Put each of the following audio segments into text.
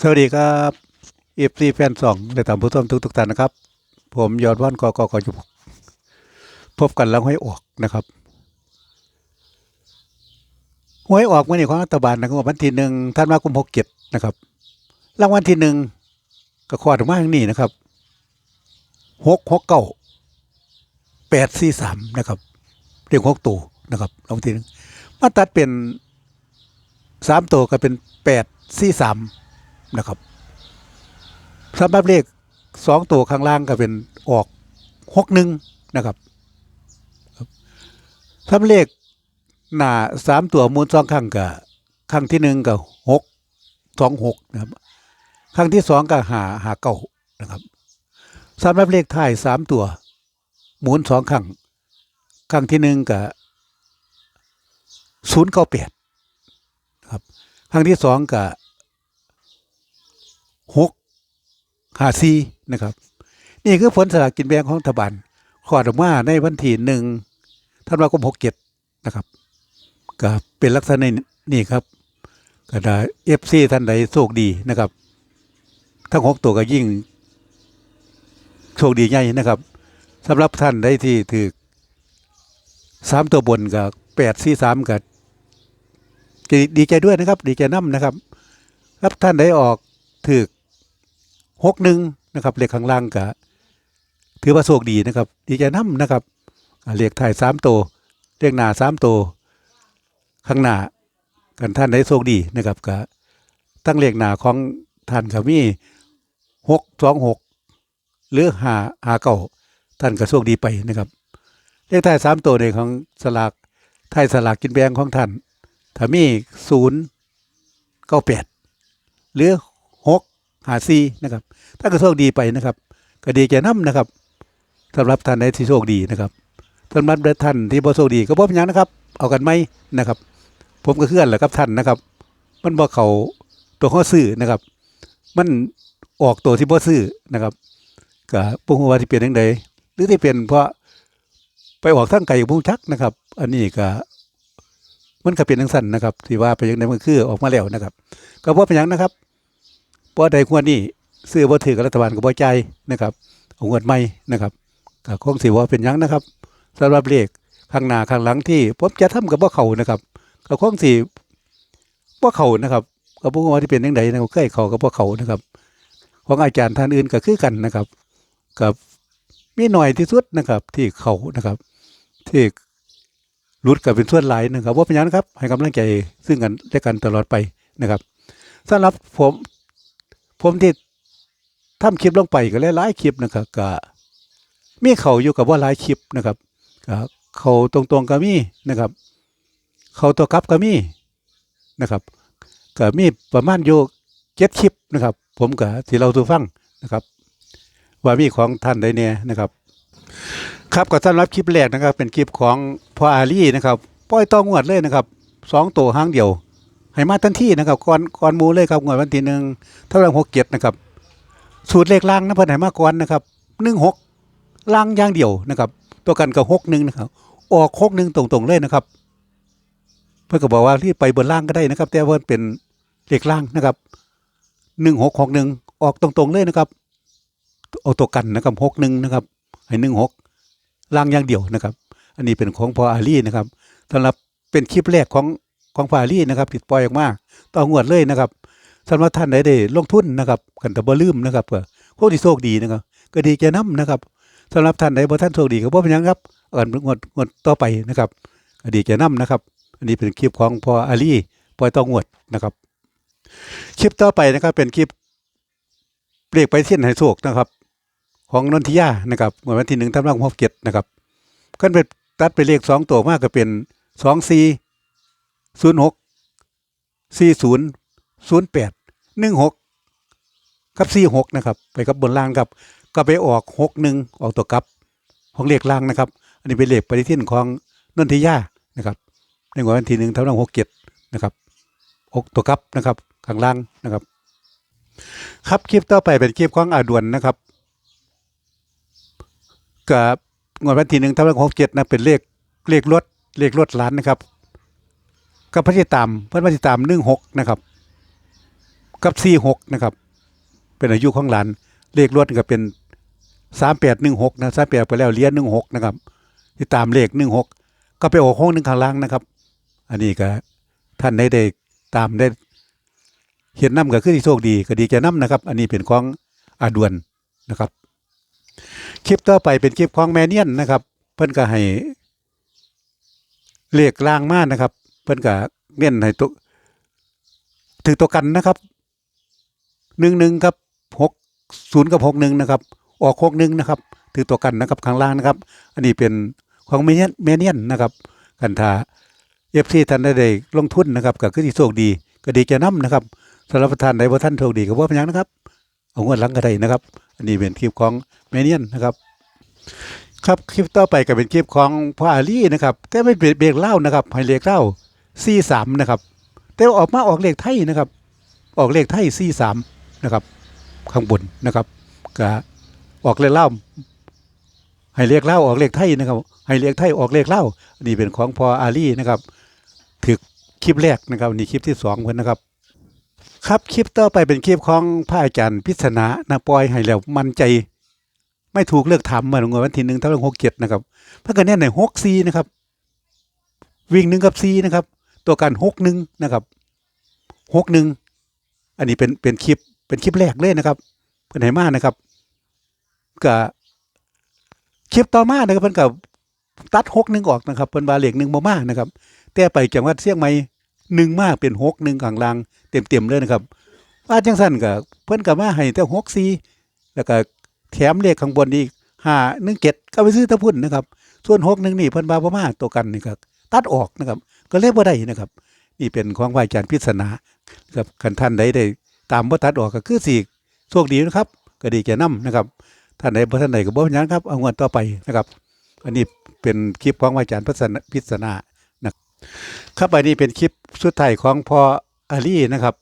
สวัสดีครับเอฟซีแฟนสองและตามผู้ชมทุกทุกๆท่านนะครับ ผมยอดว่านกอกกอยู่พบกันแล้วห้อยออกนะครับห้วยออกเมื่อนี้ของรัฐบาลนะครับวันที่หนึ่งท่านมากุมหกเจ็ดนะครับรางวัลที่หนึ่งก็ขวาดมาทางนี้นะครับหกหกเก้าแปดสี่สามนะครับเรียกหกตัวนะครับรางวัลที่หนึ่งมาตัดเป็นสามตัวก็เป็นแปดสี่สาม นะครับสำหรับเลขสองตัวข้างล่างก็เป็นออกหกหนึ่งนะครับสำหรับเลขหน้าสามตัวมูลสองครั้งกับครั้งที่หนึ่งกับหกสองหกนะครับครั้งที่สองก็หาหาเก้านะครับสำหรับเลขท้ายสามตัวหมุนสองครั้งครั้งที่หนึ่งกับศูนย์เก้าแปดครับครั้งที่สองกับ หกหาซีนะครับ นี่คือผลสลากกินแบ่งของรัฐบาลขอดออกมาในวันที่หนึ่งธันวาคมหกเจ็ดนะครับก็เป็นลักษณะนี่ครับก็ได้เอฟซีท่านใดโชคดีนะครับ ทั้งหกตัวก็ยิ่งโชคดีใหญ่นะครับสำหรับท่านใดที่ถือสามตัวบนกับแปดสี่สามกับดีใจด้วยนะครับ ดีใจน้ำนะครับ รับท่านใดออกถือ หกหนึ่งนะครับเลขข้างล่างกับถือว่าโชคดีนะครับ ดีใจน้ำนะครับเลขถ่ายสามโตเลขหน้าสามโตข้างหน้ากันท่านได้โชคดีนะครับก็ตั้งเลขหนาของท่านก็มีหกสองหกหรือหาหาเก่าท่านก็โชคดีไปนะครับ เลขท้ายสามตัวในของสลากท้ายสลากกินแบงของท่านถ้ามีศูนย์เก้าแปดหรือ หาซีนะครับท่าก็โชคดีไปนะครับ ก็ดีแก่น้ำนะครับสำหรับท่านใดที่โชคดีนะครับสำหรับท่านที่บ่โชคดีก็บ่เป็นหยังนะครับ เอากันไหมนะครับ ผมก็เคลื่อนแหละครับท่านนะครับ มันบอกเขาตัวข้อซื้อนะครับ มันออกตัวที่บ่ซื้อนะครับก็ปุ้งว่าที่เปลี่ยนยังไงหรือที่เปลี่ยนเพราะไปออกทั้งไก่บุ้งชักนะครับ อันนี้ก็มันก็เป็นทั้งสั้นนะครับที่ว่าไปยังไงมันคือออกมาแล้วนะครับ ก็เพราะเป็นหยังนะครับ พราะใดควรนี่ซื้อบ่ถือกับรัฐบาลก็บ่ใจายนะครับเอางินใหม่นะครับก็คงสิว่าเป็นยังนะครับสำหรับเลขข้างหน้าข้างหลังที่ผมจะทำกับบ่เขานะครับก็คงสิบ่เขานะครับก็บ่ว่าที่เป็นจังไดนะครับเคยเขากับบ่เขานะครับ ของอาจารย์ท่านอื่นก็คือกันนะครับกับมีหน่อยที่สุดนะครับ ที่เขานะครับ ที่รุดกับเป็นส่วนหลายนะครับว่าเป็นยังนะครับ ให้กำลังใจซึ่งกันและกันตลอดไปนะครับสำหรับผม ผมที่ทำคลิปลงไปก็หลายๆคลิปนะครับก็มีเขาอยู่กับว่าหลายคลิปนะครับก็เขาตรงๆก็มีนะครับ เขาตัวกลับก็มีนะครับก็มีประมาณอยู่เจ็ดคลิปนะครับ ผมก็ที่เราสู่ฟังนะครับ ว่ามีของท่านใดเนี่ยนะครับ ครับก็สำหรับคลิปแรกนะครับ เป็นคลิปของพ่ออาลีนะครับปล่อยต้องวดเลยนะครับสองตัวห้างเดียว ให้มาทันทีนะครับก่อนก่อนมูเลยครับงวดวันที่หนึ่งเท่าไรหกเจ็ดนะครับสูตรเลขล่างนะเพิ่นให้มาก่อนนะครับหนึ่งหกล่างอย่างเดียวนะครับ ตัวกันกับหกหนึ่งนะครับ ออกหกหนึ่งตรงๆเลยนะครับ เพื่อนก็บอกว่าที่ไปบนล่างก็ได้นะครับ แต่ว่าเป็นเลขล่างนะครับหนึ่งหกหกหนึ่งออกตรงๆเลยนะครับเอาตัวกันนะครับหกหนึ่งนะครับให้หนึ่งหกล่างอย่างเดียวนะครับ อันนี้เป็นของพออาลีนะครับสำหรับเป็นคลิปแรกของ ของพออาลีนะครับติดปล่อยออกมาต่องวดเลยนะครับสำหรับท่านใดได้ลงทุนนะครับกันแต่บ่ลืมนะครับก็โคตรโชคดีนะครับ ก็ดีแก่น้ำนะครับสำหรับท่านใดบ่ท่านโชคดีก็บ่เป็นหยังครับเอันงวดงวดต่อไปนะครับก็ดีแก่น้ำนะครับ อันนี้เป็นคลิปของพออาลีปล่อยต่องวดนะครับ คลิปต่อไปนะครับเป็นคลิปเรียกไปเส้นไหโศกนะครับ ของนนทิยานะครับเมื่อวันที่หนึ่งธันวาคมหกเจ็ดนะครับก็เป็นตัดไปเลขสองตัวมากก็เป็นสองสี่ ศูนย์หกสี่ศูนย์ศูนย์แปดหนึ่งหกกับสี่หกนะครับ ไปกับบนล่างครับ ก็ไปออกหกหนึ่งออกตัวกับของเลขล่างนะครับ อันนี้เป็นเลขปฏิทินของนนทิยานะครับในวันที่หนึ่งธันวาคมหกเจ็ดนะครับหกตัวกับนะครับข้างล่างนะครับ ครับคลิปต่อไปเป็นคลิปของอาดวนนะครับกับงวดวันที่หนึ่งธันวาคมหกเจ็ดนะเป็นเลขเลขรถเลขรถล้านนะครับ กับพระที่ตามเพื่อนพระที่ตามหนึ่งหกนะครับ กับสี่หกนะครับ เป็นอายุของหลานเลขรถก็เป็นสามแปดหนึ่งหกนะสามแปดไปแล้วเหรียญหนึ่งหกนะครับที่ตามเลขหนึ่งหกก็ไปออกห้องหนึ่งข้างล่างนะครับ อันนี้ก็ท่านได้ได้ตามได้เห็นน้ำก็คือที่โชคดีก็ดีแก่น้ำนะครับ อันนี้เป็นของอาดวนนะครับ คลิปต่อไปเป็นคลิปของแมเนียนนะครับ เพิ่นก็ให้เลขล่างมากนะครับ เพิ่นก็เน้นให้ตัวถือตัวกันนะครับหนึ่งหนึ่งกับหกศูนย์กับหกหนึ่งนะครับ ออกหกหนึ่งนะครับ ถือตัวกันนะครับข้างล่างนะครับ อันนี้เป็นของแมเนียนแมเนียนนะครับ กันทาเอฟซีท่านได้ได้ลงทุนนะครับก็คือที่โชคดีก็ดีจะนํนะครับสำหรับท่านใดว่าท่านโชคดีก็บ่เป็นหยังนะครับ เอางวดหลังก็ได้นะครับ อันนี้เป็นคลิปของแมเนียนนะครับครับคลิปต่อไปก็เป็นคลิปของพ่ออาลีนะครับแต่ไม่เป็นเบรกเล่านะครับให้เลขเล่า สี่สามนะครับ แต่ออกมาออกเลขไทยนะครับ ออกเลขไทยสี่สามนะครับ ข้างบนนะครับก็ออกเลขเล่าให้เลขเล่าออกเลขไทยนะครับ ให้เลขไทยออกเลขเล่านนี้เป็นของพออาลีนะครับถือคลิปแรกนะครับนี่คลิปที่สองเพิ่นนะครับครับคลิปต่อไปเป็นคลิปของพระอาจารย์พิษณะนะปอยให้แล้วมั่นใจ ไม่ถูกเลือกทำเมื่อวันที่หนึ่งทั้งหกเจ็ดนะครับพระกันแน่ในหกซีนะครับ วิ่งหนึ่งกับซีนะครับ ตัวกันหกหนึ่งนะครับหกหนึ่งอันนี้เป็นเป็นคลิปเป็นคลิปแรกเลยนะครับเป็นไหมานะครับก็คลิปต่อมานะครับเพิ่นกับตัดหกหนึ่งออกนะครับเพิ่นบาเหลขหนึ่งบ่มานะครับ แต่ไปจังหวัดเชียงใหม่หนึ่งมากเป็นหกหนึ่งข้างลางเต็มเต็มเลยนะครับว่าจังสั้นก็เพิ่อนกับมาให้แต่หกซีแล้วก็แถมเลขข้างบนอีกห้าหนึ่งเจ็ดก็ไปซื้อตะพุ่นนะครับ ส่วนหกหนึ่งนี่เพิ่นบาบ่มาตัวกันนี่ครับตัดออกนะครับ ก็เลยบ่ได้นะครับ นี่เป็นของวายจารย์พิศนาครับคันท่านใดได้ตามบ่ตัดออกก็คือสิโชคดีนะครับ ก็ดีแก่นํนะครับท่านใดบ่ท่านใดก็บ่เป็นหยังครับเอางวดต่อไปนะครับ อันนี้เป็นคลิปของวายจารย์พิศนาพิศนานะครับอันนี้เป็นคลิปสุดท้ายของพ่ออาลีนะครับ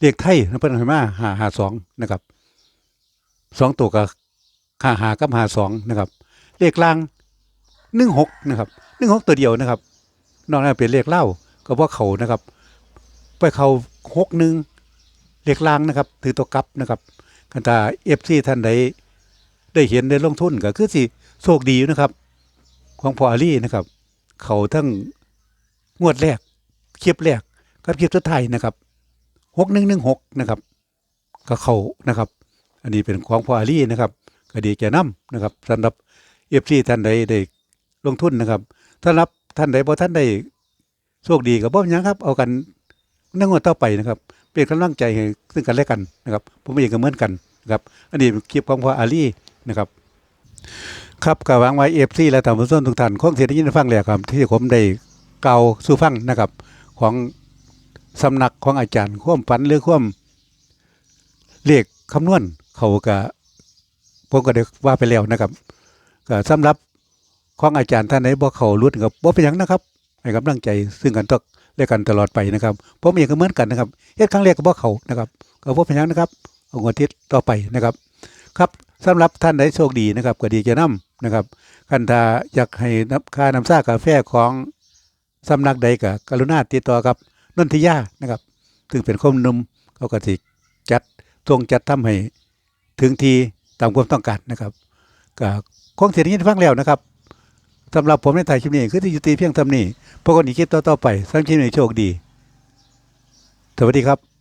เลขไทยนะเพิ่นให้มา552นะครับสองตัวกับหาหากับหาสองนะครับเลขล่างหนึ่งหกนะครับหนึ่งหกตัวเดียวนะครับ นอกนั้นเป็นเลขเล่าก็เพราะเขานะครับ ไปเขาหกหนึ่งเลขล่างนะครับ ถือตัวกลับนะครับกันตาเอฟซีท่านใดได้เห็นได้ลงทุนก็คือสิโชคดีอยู่นะครับ ของพออาลีนะครับ เขาทั้งงวดแรกคลิปแรกกับคลิปสุดท้ายนะครับหกหนึ่งหนึ่งหกนะครับ ก็เขานะครับ อันนี้เป็นของพออาลีนะครับก็ดีแก่น้ำนะครับสำหรับเอฟซีท่านใดได้ลงทุนนะครับสำหรับ ท่านใดบ่ท่านใดโชคดีกับบ่เป็นหยังครับ เอากันนั่งงวดต่อไปนะครับ เป็นกำลังใจให้ซึ่งกันและกันนะครับ ผมเองก็เหมือนกันนะครับ อันนี้เป็นคลิปของพออาลีนะครับ ครับก็หวังไว้เอฟซีและท่านผู้ชมทุกท่านคงสิได้ยินฟังแล้วครับ ที่ผมได้เก่าสู่ฟังนะครับ ของสำนักของอาจารย์ความฝันหรือความเลขคำนวณเขาก็ผมก็ได้ว่าไปแล้วนะครับก็สำหรับ ของอาจารย์ท่านไหนบ่เขารุดกับบ่เป็นหยังนะครับให้กำลังใจซึ่งกันตกเรียกกันตลอดไปนะครับผมเองก็เหมือนกันนะครับเฮ็ดครั้งแรกก็บ่เขานะครับก็บ่เป็นหยังนะครับเอางวดทิศต่อไปนะครับ ครับสำหรับท่านใดโชคดีนะครับก็ดีจะนํนะครับคันถ้าอยากให้น้ำค่าน้ำซ่ากาแฟของสำนักใดก็กรุณาติดต่อกับนนทิยานะครับซึ่งเป็นคนหนุ่มเขาก็สิจัดทรงจัดทำให้ถึงทีตามความต้องการนะครับก็คงเสียงยินฟังแล้วนะครับ สำหรับผมในถ่ายคลิปนี้คือที่ยุติเพียงเทำนี้พวกคนอีกคลิปต่อๆไปสร้างคลิปนี้โชคดี สวัสดีครับ